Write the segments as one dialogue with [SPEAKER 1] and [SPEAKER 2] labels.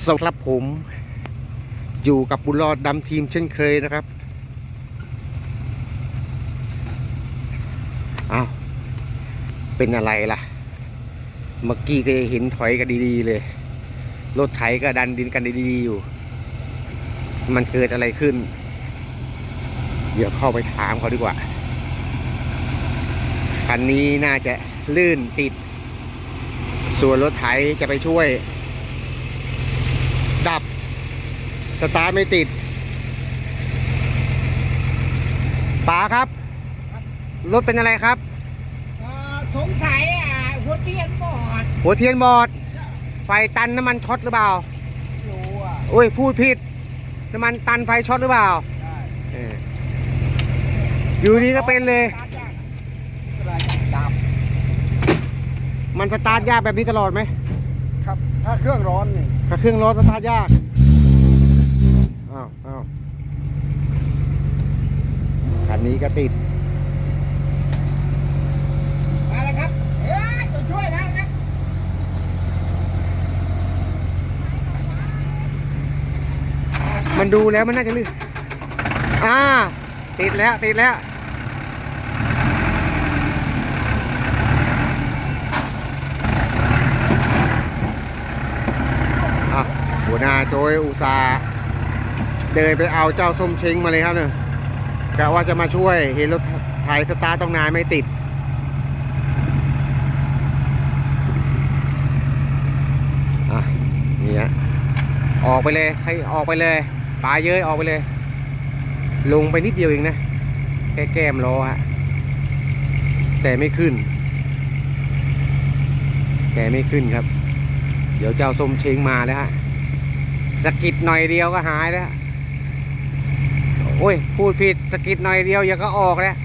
[SPEAKER 1] สวัสดีครับผมอยู่กับบุญรอดดำทีมเช่นเคยนะครับอ้าวเป็นอะไรล่ะ เมื่อกี้ก็เห็นถอยกันดีๆเลย รถไถก็ดันดินกันดีๆอยู่ มันเกิดอะไรขึ้น เดี๋ยวเข้าไปถามเขาดีกว่า คันนี้น่าจะลื่นติด ส่วนรถไถจะไปช่วย ดับ สตาร์ทไม่ติดป๋าครับ รถเป็นอะไรครับ
[SPEAKER 2] เอ่อสงสัยอะหัวเทียนบอด
[SPEAKER 1] หัวเทียนบอด ไฟตันน้ำมันช็อตหรือเปล่า
[SPEAKER 2] อยู่อะ
[SPEAKER 1] โอ้ยพูดผิด น้ำมันตันไฟช็อตหรือเปล่า
[SPEAKER 2] ใช่
[SPEAKER 1] เอออยู่ดีก็เป็นเลย
[SPEAKER 2] สตาร์ทยากอะไรดับ
[SPEAKER 1] มันสตาร์ทยากแบบนี้ตลอดไหม
[SPEAKER 2] ครับ ถ้าเครื่องร้อนนี่
[SPEAKER 1] ถ้าเครื่องร้อนสตาร์ทยากอ้าวอ้าวคันนี้ก็ติด
[SPEAKER 2] มาแล้วครับเอ้ยตัวช่วยแล้วครับ
[SPEAKER 1] มันดูแล้วมันน่าจะลื่นอ่า ติดแล้วติดแล้วอะหัวหน้าโจยอุตสาห์ เดินไปเอาเจ้าส้มเช้งมาเลยครับเนี่ยกะว่าจะมาช่วยเห็นรถไถสตาร์ต้องนานไม่ติด อะ นี่ฮะออกไปเลยให้ออกไปเลยปลาเย้ยออกไปเลย ลงไปนิดเดียวเองนะ แค่แก้มล้อฮะ แต่ไม่ขึ้น แต่ไม่ขึ้นครับ เดี๋ยวเจ้าส้มเชงมาแล้วฮะสกิดหน่อยเดียวก็หายแล้ว โอ้ย พูดผิดสกิดหน่อยเดียวอย่าก็ออกแล้ว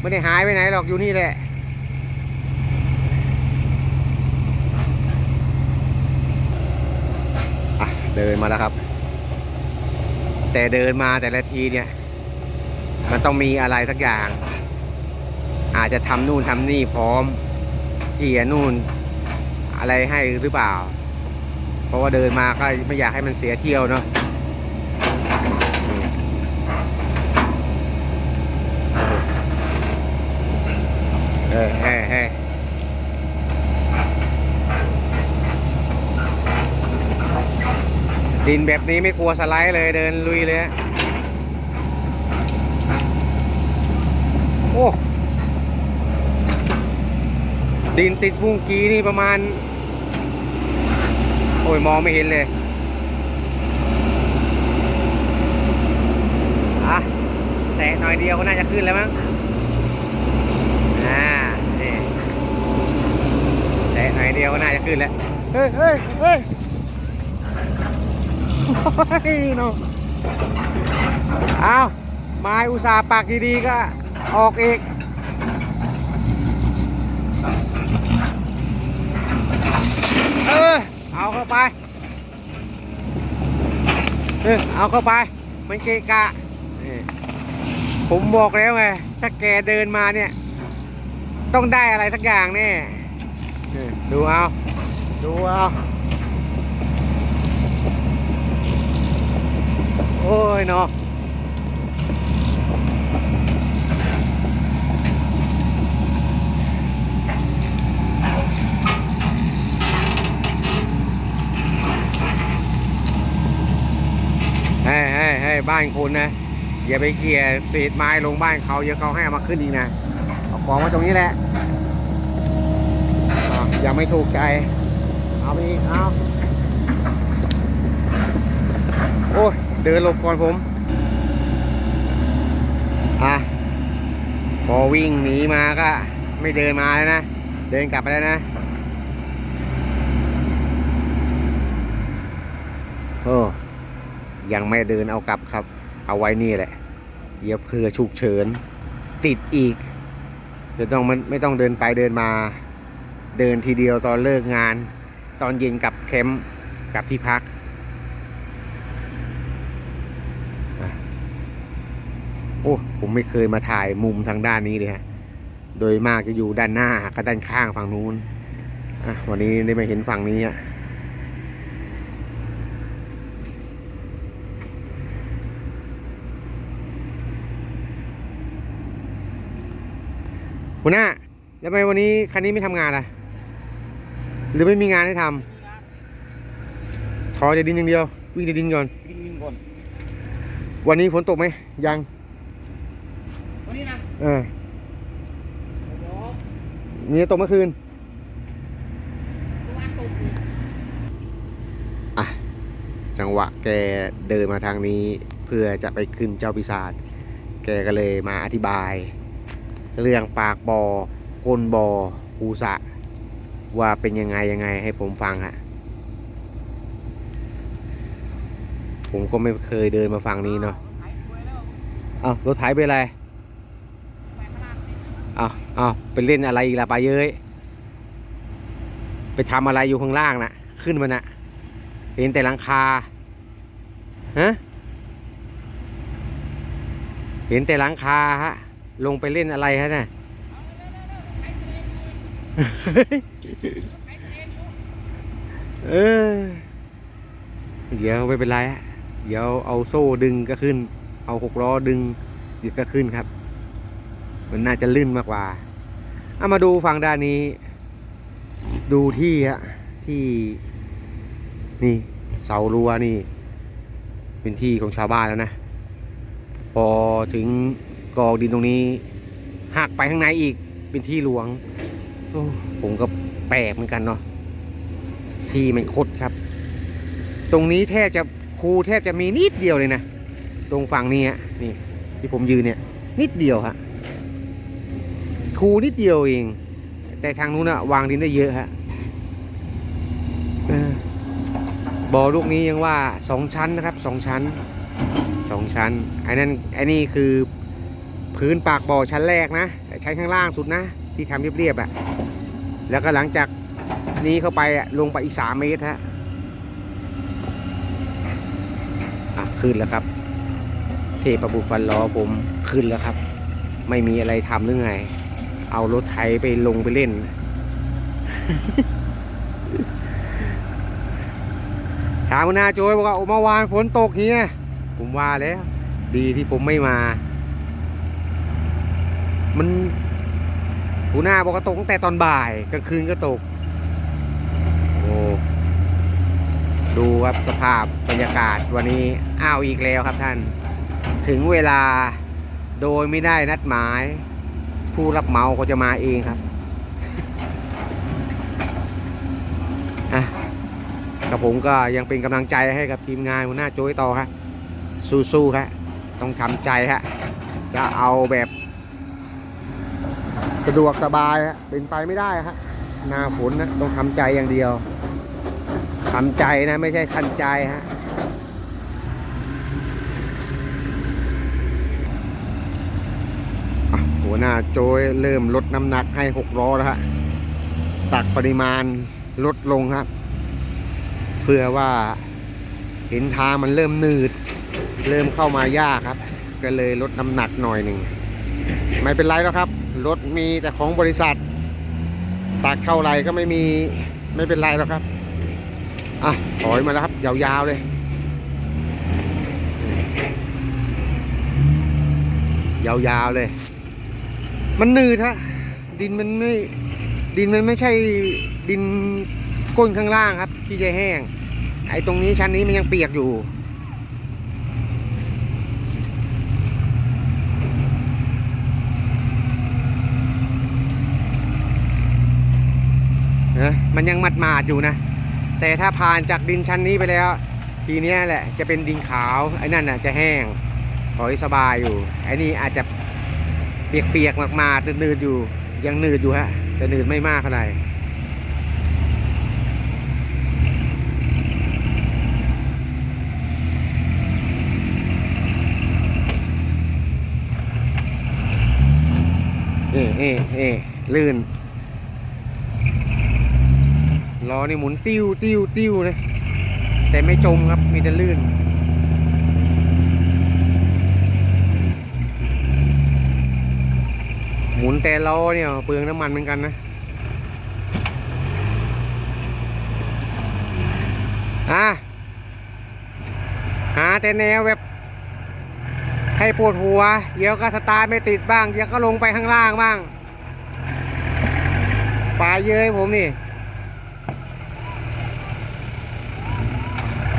[SPEAKER 1] ไม่ได้หายไปไหนหรอกอยู่นี่แหละเดินมาแล้วครับ แต่เดินมาแต่ละทีเนี่ย มันต้องมีอะไรสักอย่าง อาจจะทำนู่นทำนี่พร้อมเกียนู่น อะไรให้หรือเปล่า เพราะว่าเดินมาก็ไม่อยากให้มันเสียเที่ยวเนาะ เออเฮ้เฮ้ดินแบบนี้ไม่กลัวสไลด์เลยเดินลุยเลยฮะโอ้ดินติดบุ้งกีนี่ประมาณ โอ้ย มองไม่เห็นเลยอะแตะหน่อยเดียวก็น่าจะขึ้นแล้วมั้ง อ่า นี่ แตะ หน่อยเดียวก็น่าจะขึ้นแล้ว เฮ้ยเฮ้ยเฮ้ยโอ้ยเนาะเอาไม้อุตสาห์ปักดีๆก็ออกอีกเออเอาเข้าไปเออเอาเข้าไป มันเกะกะ ผมบอกแล้วไง ถ้าแกเดินมาเนี่ย ต้องได้อะไรสักอย่างแน่ ดูเอา ดูเอา โอ้ยเนาะให้ให้ให้บ้านคุณนะ อย่าไปเกลี่ยเศษไม้ลงบ้านเขาเดี๋ยวเขาให้อามาขึ้นอีกนะ เอาของมาตรงนี้แหละ ยังไม่ถูกใจ เอาไปอีกเอาโอ้ยเดินหลบก่อนผม อะ พอวิ่งหนีมาก็ ไม่เดินมาแล้วนะ เดินกลับไปแล้วนะโอ้ยังไม่เดินเอากลับครับ เอาไว้นี่แหละเดี๋ยวเผื่อฉุกเฉิน ติดอีกเดี๋ยวต้องมันไม่ต้องเดินไปเดินมา เดินทีเดียวตอนเลิกงาน ตอนเย็นกลับแคมป์กลับที่พัก โอ้ผมไม่เคยมาถ่ายมุมทางด้านนี้เลยฮะ โดยมากจะอยู่ด้านหน้ากับด้านข้างฝั่งนู้นวันนี้ได้มาเห็นฝั่งนี้อะคุณหน้าแล้วทำไมวันนี้คันนี้ไม่ทำงานล่ะ หรือไม่มีงานให้ทำถอยแต่ดินอย่างเดียว วิ่งแต่ดินก่อน
[SPEAKER 2] วิ่งวิ่งก่อน
[SPEAKER 1] วันนี้ฝนตกไหมยัง
[SPEAKER 2] วันนี้นะ
[SPEAKER 1] เออ
[SPEAKER 2] โอ้โห
[SPEAKER 1] นี่ตกเมื่อคืน
[SPEAKER 2] เมื่อวานตกอยู่
[SPEAKER 1] อะจังหวะแกเดินมาทางนี้ เพื่อจะไปขึ้นเจ้าปีศาจแกก็เลยมาอธิบาย เรื่องปากบอ่อก้นบอ่อภูสะ ว่าเป็นยังไงยังไงให้ผมฟังฮะผมก็ไม่เคยเดินมาฝั่งนี้เนาะ
[SPEAKER 2] หายป่วยแล้ว
[SPEAKER 1] อ้ารถไถไปอะไร
[SPEAKER 2] ไปพลาดนี่
[SPEAKER 1] อ้าวอ้าไปเล่นอะไรอีกล่ะปลาเย้ยไปทำอะไรอยู่ข้างล่างน่ะ ขึ้นมาน่ะเห็นแต่หลังคาฮะเห็นแต่หลังคาฮะลงไปเล่นอะไรฮะน่ะ เออ เดี๋ยวไม่เป็นไรฮะเดี๋ยวเอาโซ่ดึงก็ขึ้น เอาหกล้อดึงเดี๋ยวก็ขึ้นครับ มันน่าจะลื่นมากกว่าเอามาดูฝั่งด้านนี้ ดูที่ฮะที่ นี่เสารั้วนี่ เป็นที่ของชาวบ้านแล้วนะ พอถึงกองดินตรงนี้หักไปข้างในอีกเป็นที่หลวง ผมก็แปลกเหมือนกันเนาะที่มันคดครับ ตรงนี้แทบจะครูแทบจะมีนิดเดียวเลยนะ ตรงฝั่งนี้ฮะนี่ ที่ผมยืนเนี่ย นิดเดียวฮะครูนิดเดียวเอง แต่ทางนู้นอะวางดินได้เยอะฮะเออบ่อลูกนี้ยังว่าสองชั้นนะครับสองชั้นสองชั้นไอ้นั่นไอ้นี่คือพื้นปากบ่อชั้นแรกนะ ชั้นข้างล่างสุดนะ ที่ทำเรียบๆอะแล้วก็หลังจากนี้เข้าไปอะลงไปอีกสามเมตรฮะอะขึ้นแล้วครับ เทพบุฟันล้อผมขึ้นแล้วครับ ไม่มีอะไรทำหรือไง เอารถไถไปลงไปเล่น ถามคุณนาโจยบอกว่าเมื่อวานฝนตกเฮียผมว่าแล้ว ดีที่ผมไม่มา มัน หัวหน้าบอกว่าตกตั้งแต่ตอนบ่ายกลางคืนก็ตก โอ้ดูครับสภาพบรรยากาศวันนี้อ้าวอีกแล้วครับท่าน ถึงเวลาโดยไม่ได้นัดหมาย ผู้รับเหมาเขาจะมาเองครับอะกับผมก็ยังเป็นกำลังใจให้กับทีมงานหัวหน้าโจ้ยต่อครับสู้ๆครับต้องทำใจฮะจะเอาแบบ สะดวกสบายฮะเป็นไปไม่ได้ฮะหน้าฝนนะต้องทำใจอย่างเดียวทำใจนะไม่ใช่ทันใจฮะอะหัวหน้าโจยเริ่มลดน้ำหนักให้หกล้อแล้วฮะตักปริมาณลดลงครับ เพื่อว่าเห็นทางมันเริ่มหนืด เริ่มเข้ามายากครับ ก็เลยลดน้ำหนักหน่อยหนึ่ง ไม่เป็นไรแล้วครับ รถมีแต่ของบริษัทตักเท่าไรก็ไม่มีไม่เป็นไรแล้วครับ อะถอยมาแล้วครับ ยาวๆเลย ยาวๆเลย มันหนืดฮะดินมันไม่ดินมันไม่ใช่ดินก้นข้างล่างครับ ที่จะแห้ง ไอ้ตรงนี้ชั้นนี้มันยังเปียกอยู่ นะมันยังมัดมาดๆอยู่นะ แต่ถ้าผ่านจากดินชั้นนี้ไปแล้ว ทีเนี้ยแหละจะเป็นดินขาวไอ้นั่นน่ะจะแห้งถอยสบายอยู่ไอ้นี่อาจจะเปียกๆมากๆนืดๆอยู่ยังหนืดอยู่ฮะแต่หนืดไม่มากเท่าไหร่เอ๊ะเอ๊ะเอ๊ะลื่น ล้อนี่หมุนติ้วติ้วติ้วนะแต่ไม่จมครับมีแต่ลื่น หมุนแต่ล้อเนี่ยเปลืองน้ำมันเหมือนกันนะอะหาแต่แนวแบบให้ปวดหัว เดี๋ยวก็สตาร์ไม่ติดบ้าง เดี๋ยวก็ลงไปข้างล่างบ้าง ปลาเยอะผมนี่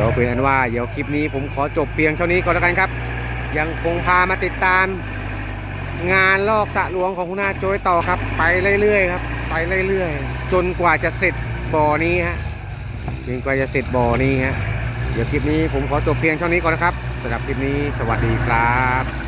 [SPEAKER 1] ดี๋ยวเป็นอันว่าเดี๋ยวคลิปนี้ผมขอจบเพียงเท่านี้ก่อนแล้วกันครับ ยังคงพามาติดตาม งานลอกสระหลวงของคุณอาโจยต่อครับ ไปเรื่อยๆครับ ไปเรื่อยๆ จนกว่าจะเสร็จบ่อนี้ฮะจนกว่าจะเสร็จบ่อนี้ฮะเดี๋ยวคลิปนี้ผมขอจบเพียงเท่านี้ก่อนนะครับสำหรับคลิปนี้สวัสดีครับ